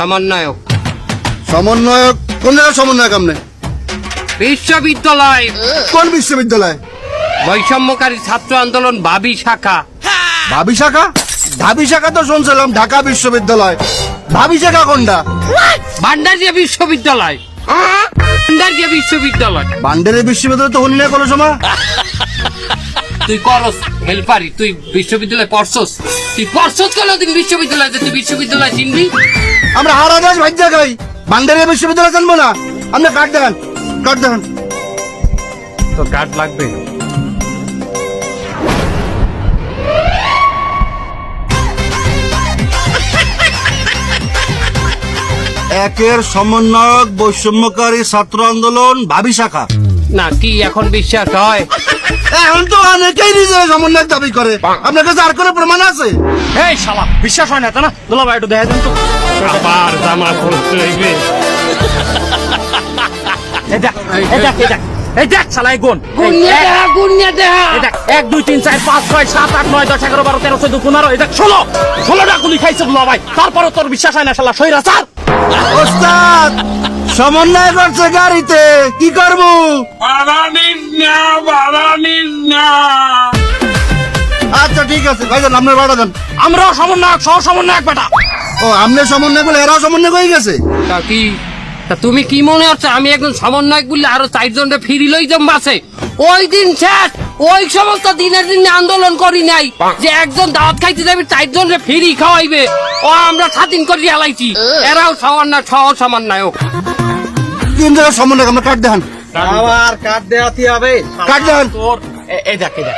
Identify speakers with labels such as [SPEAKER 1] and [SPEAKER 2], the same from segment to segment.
[SPEAKER 1] সমন্বয়ক
[SPEAKER 2] সমন্বয়ক কোন জায়গায় সমন্বয়ক আপনি
[SPEAKER 1] বিশ্ববিদ্যালয়
[SPEAKER 2] কোন বিশ্ববিদ্যালয়
[SPEAKER 1] বৈষম্যকারী ছাত্র আন্দোলন বাবি শাখা
[SPEAKER 2] ভাবি শাখা ভাবি শাখা তো শুনছিলাম ঢাকা বিশ্ববিদ্যালয় ভাবি শাখা কোনটা
[SPEAKER 1] ভান্ডারিয়া বিশ্ববিদ্যালয় ভান্ডারিয়া বিশ্ববিদ্যালয়
[SPEAKER 2] ভান্ডারিয়া বিশ্ববিদ্যালয় তো হলি না কোনো সময়
[SPEAKER 1] তুই করস হেল্প তুই বিশ্ববিদ্যালয় পড়ছস তুই পড়ছস কেন তুই বিশ্ববিদ্যালয়ে তুই বিশ্ববিদ্যালয়ে চিনবি
[SPEAKER 2] আমরা হারা দেশ ভাই জায়গায় বাংলাদেশ বিশ্ববিদ্যালয় জানবো না আমরা কার্ড দেখান কার্ড দেখান
[SPEAKER 3] তো কার্ড লাগবে
[SPEAKER 2] একের সমন্বয়ক বৈষম্যকারী ছাত্র আন্দোলন ভাবি শাখা
[SPEAKER 1] না কি এখন বিশ্বাস হয়
[SPEAKER 2] এখন তো অনেকেই নিজের সমন্বয় দাবি করে আপনার কাছে আর কোনো প্রমাণ আছে
[SPEAKER 1] এই শালা বিশ্বাস হয় না তা না ভাই একটু দেখা দেন তো
[SPEAKER 3] আবার জামা খুলতে হইবে
[SPEAKER 1] এই দেখ এই দেখ এই দেখ এই দেখ শালাই এক দুই তিন চার পাঁচ ছয় সাত আট নয় দশ এগারো বারো তেরো চোদ্দ পনেরো এই দেখ ষোলো ষোলোটা গুলি খাইছে ভাই তারপরে তোর বিশ্বাস হয় না শালা সৈরা স্যার
[SPEAKER 2] ওস্তাদ সমন্বয় করছে গাড়িতে কি করবো আচ্ছা ঠিক আছে আপনার বাড়া দেন
[SPEAKER 1] আমরাও সমন্বয়ক সহ সমন্বয়ক বেটা
[SPEAKER 2] ও আপনি সমন্বয় বলে এরাও সমন্বয় হয়ে গেছে
[SPEAKER 1] কি তা তুমি কি মনে হচ্ছে আমি একজন সমন্বয়ক বললে আরো চারজনটা ফিরিলই বাসে ওই দিন শেষ ওই সমস্ত দিনের দিন আন্দোলন করি নাই যে একজন দাওয়াত খাইতে যাবে চারজন ফিরি খাওয়াইবে ও আমরা স্বাধীন করি হেলাইছি এরাও সমান সহ সমন্বয়ক নায়ক
[SPEAKER 2] তিন জনের সম্বন্ধে আমরা কাট দেখান
[SPEAKER 3] আবার হবে
[SPEAKER 2] দেখান এই দেখ এই দেখ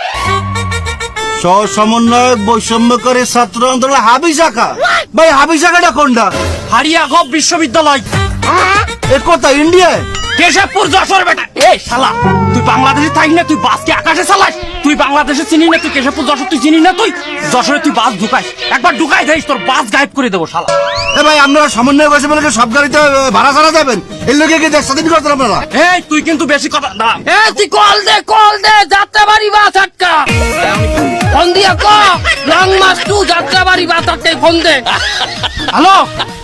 [SPEAKER 2] সমন্বয়ক বৈষম্য করে ছাত্র আন্দোলন হাবি শাখা ভাই হাবি শাখাটা কোনটা
[SPEAKER 1] বিশ্ববিদ্যালয়
[SPEAKER 2] এ কথা ইন্ডিয়া
[SPEAKER 1] কেশবপুর যশোর বেটা এ শালা তুই বাংলাদেশে থাকি না তুই বাসকে আকাশে চালাস তুই বাংলাদেশে চিনি না তুই কেশবপুর যশোর তুই চিনি না তুই যশোরে তুই বাস ঢুকাইস একবার ঢুকাই দেয় তোর বাস গায়েব করে দেবো শালা
[SPEAKER 2] ভাড়া ছাড়া যাবেন লোকে ফোন
[SPEAKER 4] ফোন দে
[SPEAKER 1] হ্যালো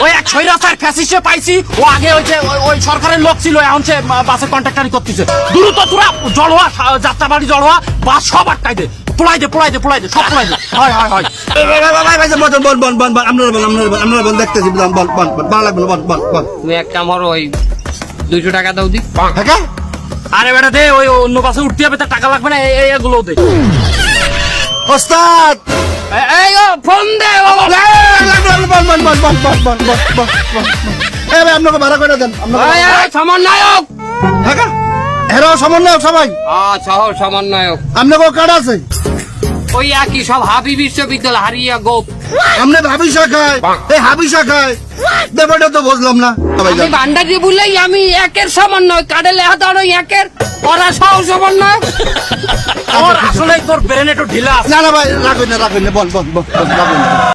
[SPEAKER 1] ওই এক ফ্যাসিসে পাইছি ও আগে ওই যে ওই সরকারের লোক ছিল এখন সে বাসের কন্ট্রাক্টারি করতেছে দ্রুত তোরা জলওয়া যাত্রা বাড়ি জলওয়া বাস সব আটকাই দেয় পোড়াই দে পোড়াই দে পোড়াই দে সব পোড়াই দে হয় হয় হয়
[SPEAKER 2] বল বল বল বল বল আমরা বল আমরা বল আমরা বল দেখতেছি বল বল বল ভালো লাগবে বল বল বল
[SPEAKER 1] তুমি এক কাম করো ওই দুইশো টাকা দাও দি টাকা আরে বেটা দে ওই অন্য বাসে উঠতে হবে তার টাকা লাগবে না এই এগুলো দে
[SPEAKER 2] ওস্তাদ
[SPEAKER 1] এই ও ফোন দে
[SPEAKER 2] আপনাকে ভাড়া করে দেন
[SPEAKER 1] আপনার সমন্বয়ক
[SPEAKER 2] টাকা হেরো সমন্বয়ক সবাই
[SPEAKER 1] হ্যাঁ, সহ সমন্বয়ক
[SPEAKER 2] আপনাকে কার্ড আছে
[SPEAKER 1] ওই একই সব হাবি বিশ্ববিদ্যালয় হারিয়া গোপ
[SPEAKER 2] আমরা ভাবি শাখায় এই হাবি শাখায় ব্যাপারটা তো বুঝলাম না
[SPEAKER 1] আমি ভান্ডারি বলেই আমি একের সমন্বয় কার্ডে লেখা দাঁড়ো একের ওরা সহ সমন্বয় আমার আসলে তোর ব্রেন একটু ঢিলা
[SPEAKER 2] না না ভাই রাখুন না রাখুন না বল বল বল